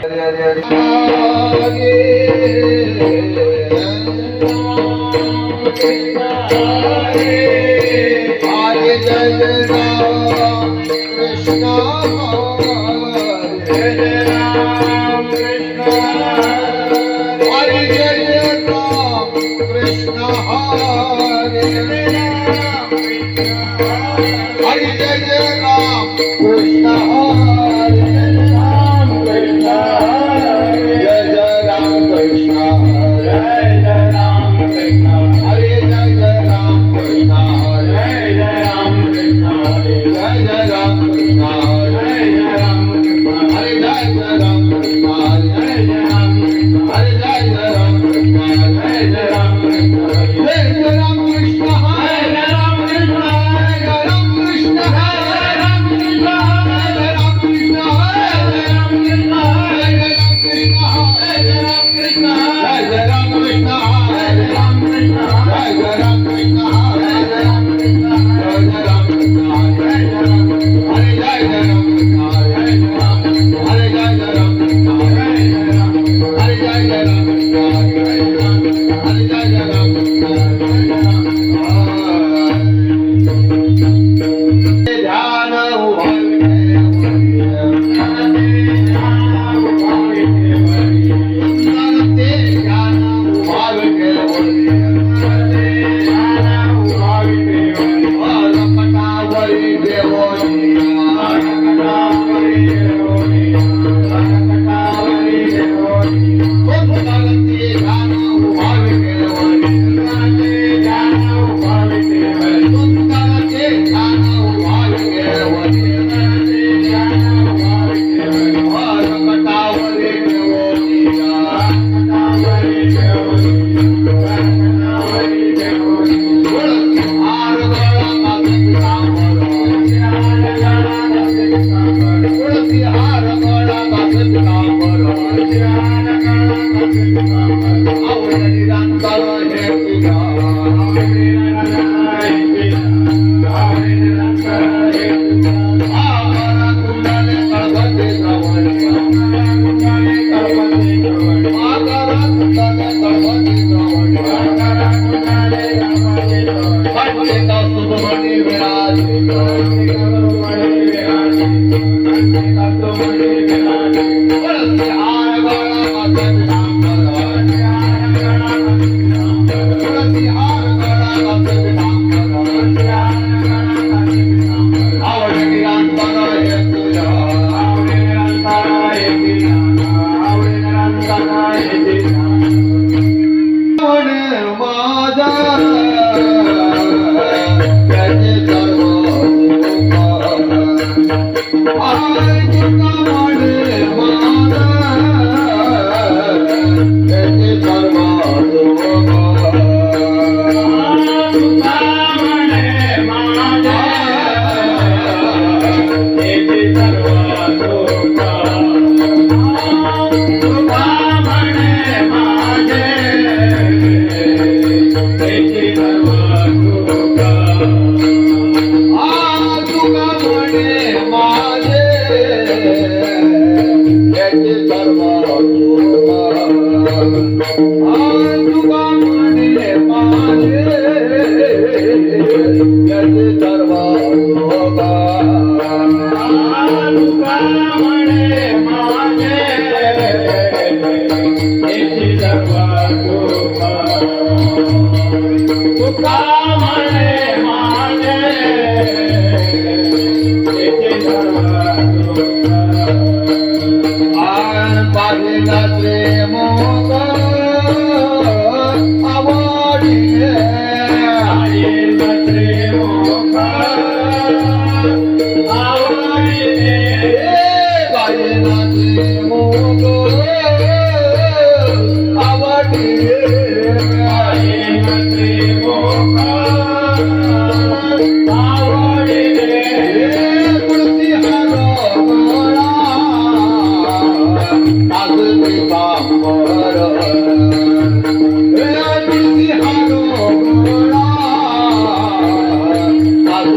Yeah.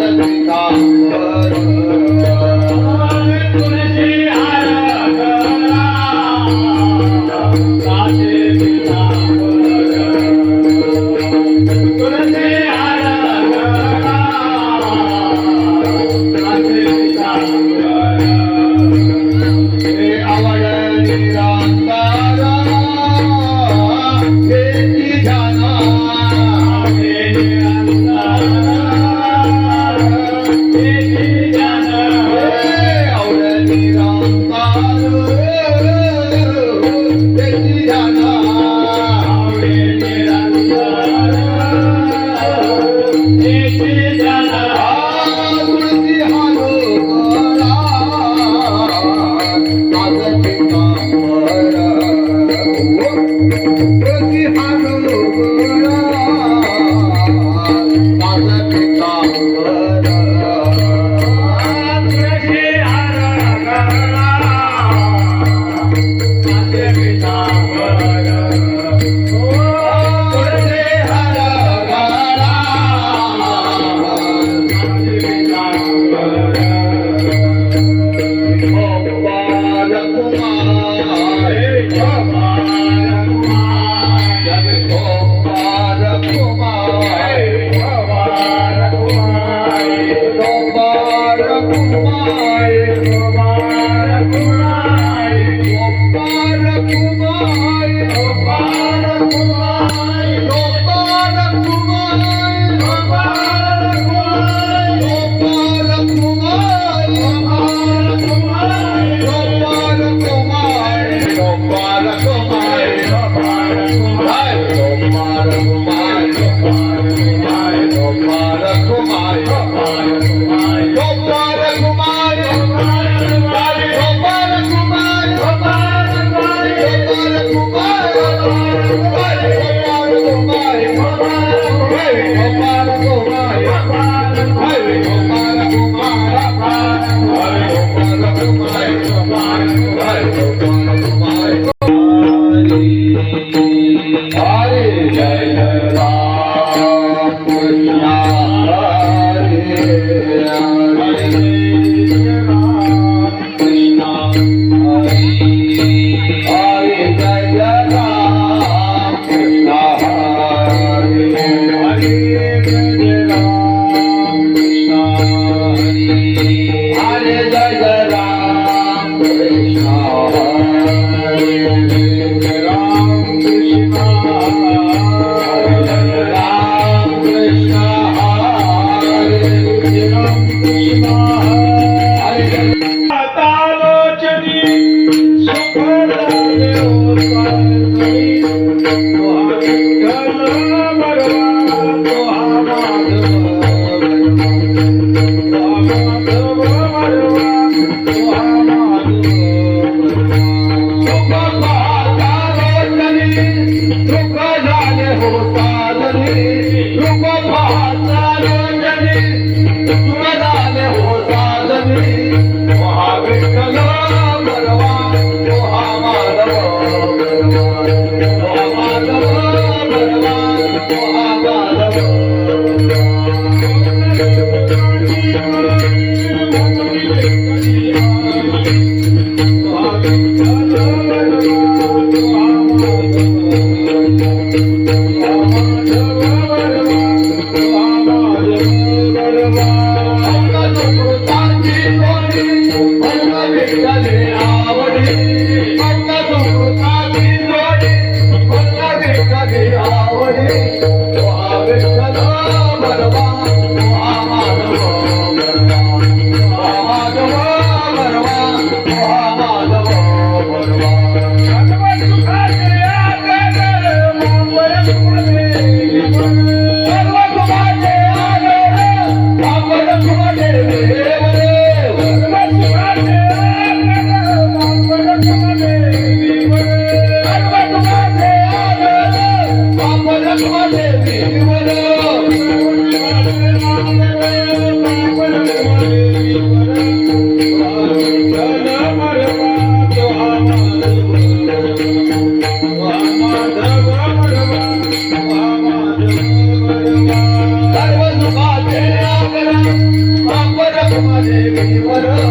Africa. Jai Radha Madhava Gracias.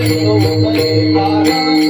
Om Mani Padma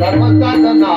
ధర్మసాధనా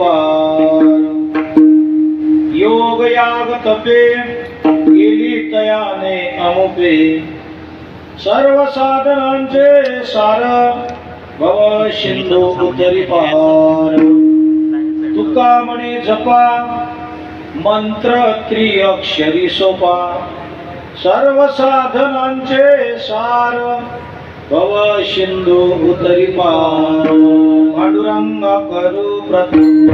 पार। योग याग तपे गेली तयाने अमुपे। सर्व साधनांचे सार भव सिंधू उतरी पार। तुका म्हणे जपा मंत्र त्रिअक्षरी सोपा। सर्व साधनांचे सार भव सिंधू उतरी पार पांडुरंगा करू प्रथम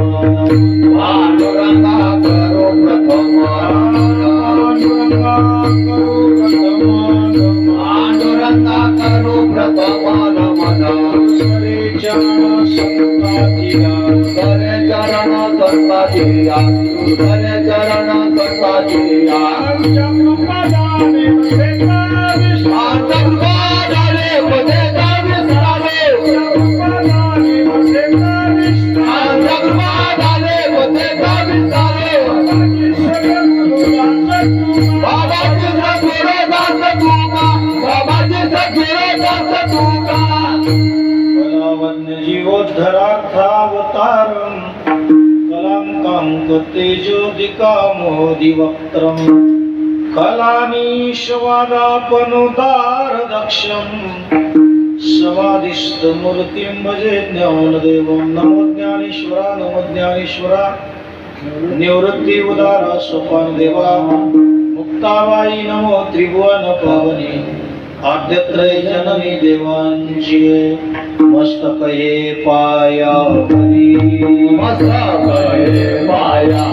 पांडुरंगा करो प्रथम पांडुरंगा करू प्रथम पांडुरंगा करो प्रथम नमन हरे चरण संतातिया करे चरण संताजिया करे चरण संताजिया आमच्या तेजोदिकामोदिवक्त्रम् कलानीशवादापनुदारदक्षम् समाधिस्थमूर्तिं भजे ज्ञानदेवं नमो ज्ञानेश्वरा नमो ज्ञानेश्वरा। निवृत्ति उदार सोपान देवा मुक्ताबाई नमो त्रिभुवन पावनी। आद्यत्रय जननी देवांची मस्तकये पाया मस्तकये पाया